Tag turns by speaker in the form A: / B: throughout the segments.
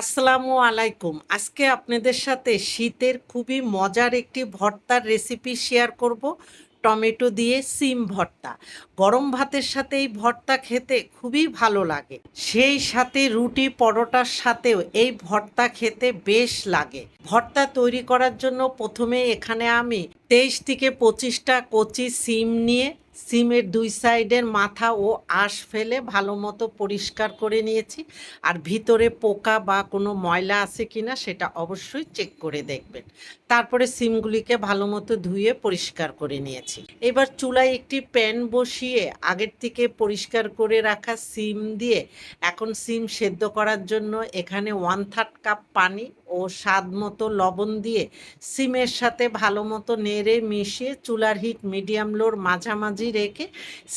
A: আসসালামু আলাইকুম। আজকে আপনাদের সাথে শীতের খুবই মজার একটি ভর্তার রেসিপি শেয়ার করব। টমেটো দিয়ে সিম ভর্তা। গরম ভাতের সাথে এই ভর্তা খেতে খুবই ভালো লাগে। সেই সাথে রুটি, পরোটার সাথেও এই ভর্তা খেতে বেশ লাগে। ভর্তা তৈরি করার জন্য প্রথমে এখানে আমি তেইশ থেকে পঁচিশটা কচি সিম নিয়ে সিমের দুই সাইডের মাথা ও আঁশ ফেলে ভালো মতো পরিষ্কার করে নিয়েছি। আর ভিতরে পোকা বা কোনো ময়লা আছে কি না সেটা অবশ্যই চেক করে দেখবেন। তারপরে সিমগুলিকে ভালো মতো ধুয়ে পরিষ্কার করে নিয়েছি। এবার চুলায় একটি প্যান বসিয়ে আগের থেকে পরিষ্কার করে রাখা সিম দিয়ে এখন সিম সেদ্ধ করার জন্য এখানে ওয়ান থার্ড কাপ পানি ও স্বাদ মতো লবণ দিয়ে সিমের সাথে ভালো মতো নেড়ে মিশিয়ে চুলার হিট মিডিয়াম লোর মাঝামাঝি রেখে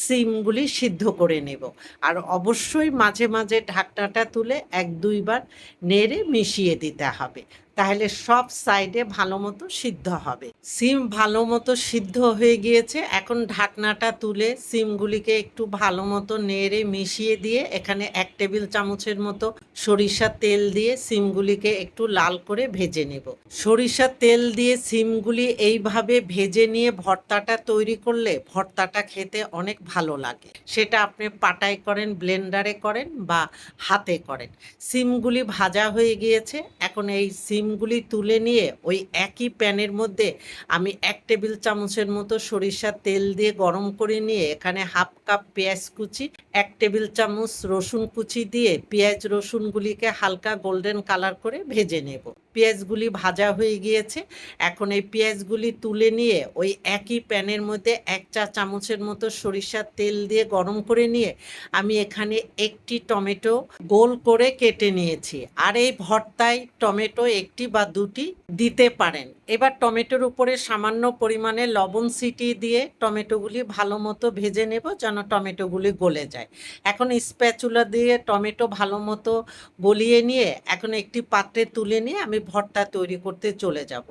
A: সিমগুলি সিদ্ধ করে নেব। আর অবশ্যই মাঝে মাঝে ঢাকনাটা তুলে এক দুইবার নেড়ে মিশিয়ে দিতে হবে। তাহলে সব সাইডে ভালো মতো সিদ্ধ হবে। সিম ভালো মতো সিদ্ধ হয়ে গিয়েছে। এখন ঢাকনাটা তুলে সিমগুলিকে একটু ভালো মতো নেড়ে মিশিয়ে দিয়ে এখানে এক টেবিল চামচের মতো সরিষার তেল দিয়ে সিমগুলিকে একটু লাল করে ভেজে নেব। সরিষার তেল দিয়ে সিমগুলি এইভাবে ভেজে নিয়ে ভর্তাটা তৈরি করলে ভর্তাটা খেতে অনেক ভালো লাগে। সেটা আপনি পাটায় করেন, ব্লেন্ডারে করেন বা হাতে করেন। সিমগুলি ভাজা হয়ে গিয়েছে। এখন এই সিমগুলি তুলে নিয়ে ওই একই প্যানের মধ্যে আমি এক টেবিল চামচের মতো সরিষার তেল দিয়ে গরম করে নিয়ে এখানে হাফ কাপ পেঁয়াজ কুচি, এক টেবিল চামচ রসুন কুচি দিয়ে পেঁয়াজ রসুনগুলিকে হালকা গোল্ডেন কালার করে ভেজে নেব। পেঁয়াজগুলি ভাজা হয়ে গিয়েছে। এখন এই পেঁয়াজগুলি তুলে নিয়ে ওই একই প্যানের মধ্যে এক চা চামচের মতো সরিষার তেল দিয়ে গরম করে নিয়ে আমি এখানে একটি টমেটো গোল করে কেটে নিয়েছি। আর এই ভর্তায় টমেটো একটি বা দুটি দিতে পারেন। এবার টমেটোর উপরে সামান্য পরিমাণে লবণ সিটি দিয়ে টমেটোগুলি ভালো মতো ভেজে নেব যেন টমেটোগুলি গলে যায়। এখন স্প্যাচুলা দিয়ে টমেটো ভালো মতো গলিয়ে নিয়ে এখন একটি পাত্রে তুলে নিয়ে আমি ভর্তা তৈরি করতে চলে যাব।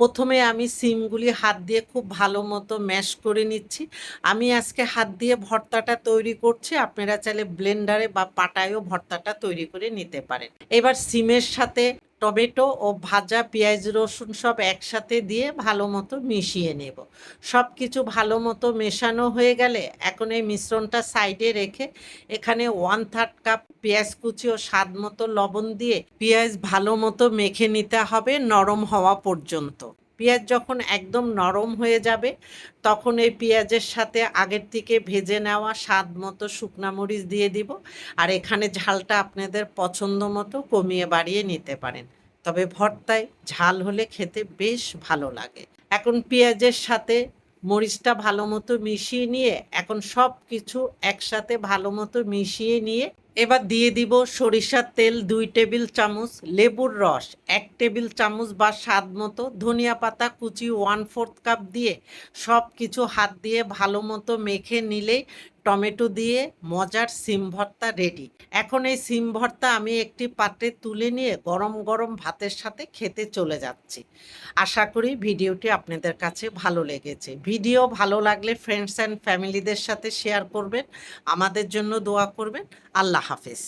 A: প্রথমে আমি সিমগুলি হাত দিয়ে খুব ভালো মতো ম্যাশ করে নিচ্ছি। আমি আজকে হাত দিয়ে ভর্তাটা তৈরি করছি, আপনারা চাইলে ব্লেন্ডারে বা পাটায়ও ভর্তাটা তৈরি করে নিতে পারেন। এবার সিমের সাথে টমেটো ও ভাজা পেঁয়াজ রসুন সব একসাথে দিয়ে ভালো মতো মিশিয়ে নেব। সব কিছু ভালো মতো মেশানো হয়ে গেলে এখন এই মিশ্রণটা সাইডে রেখে এখানে ওয়ান থার্ড কাপ পেঁয়াজ কুচি ও স্বাদ মতো লবণ দিয়ে পেঁয়াজ ভালো মতো মেখে নিতে হবে নরম হওয়া পর্যন্ত। পেঁয়াজ যখন একদম নরম হয়ে যাবে, তখন এই পেঁয়াজের সাথে আগের থেকে ভেজে নেওয়া স্বাদ মতো শুকনা মরিচ দিয়ে দিব। আর এখানে ঝালটা আপনাদের পছন্দ মতো কমিয়ে বাড়িয়ে নিতে পারেন। তবে ভর্তায় ঝাল হলে খেতে বেশ ভালো লাগে। এখন পেঁয়াজের সাথে মরিচটা ভালো মতো মিশিয়ে নিয়ে, এখন সব কিছু একসাথে ভালো মতো মিশিয়ে নিয়ে এবার দিয়ে দিব সরিষার তেল, দুই টেবিল চামচ লেবুর রস, এক টেবিল চামচ বা স্বাদ মতো ধনিয়া পাতা কুচি ওয়ান ফোর্থ কাপ দিয়ে সব কিছু হাত দিয়ে ভালো মতো মেখে নিলেই টমেটো দিয়ে মজার সিম ভর্তা রেডি এখন এই সিম ভর্তা আমি একটি পাত্রে তুলে নিয়ে গরম গরম ভাতের সাথে খেতে চলে যাচ্ছি। আশা করি ভিডিওটি আপনাদের কাছে ভালো লেগেছে। ভিডিও ভালো লাগলে ফ্রেন্ডস অ্যান্ড ফ্যামিলিদের সাথে শেয়ার করবেন, আমাদের জন্য দোয়া করবেন। আল্লাহ হাফেজ।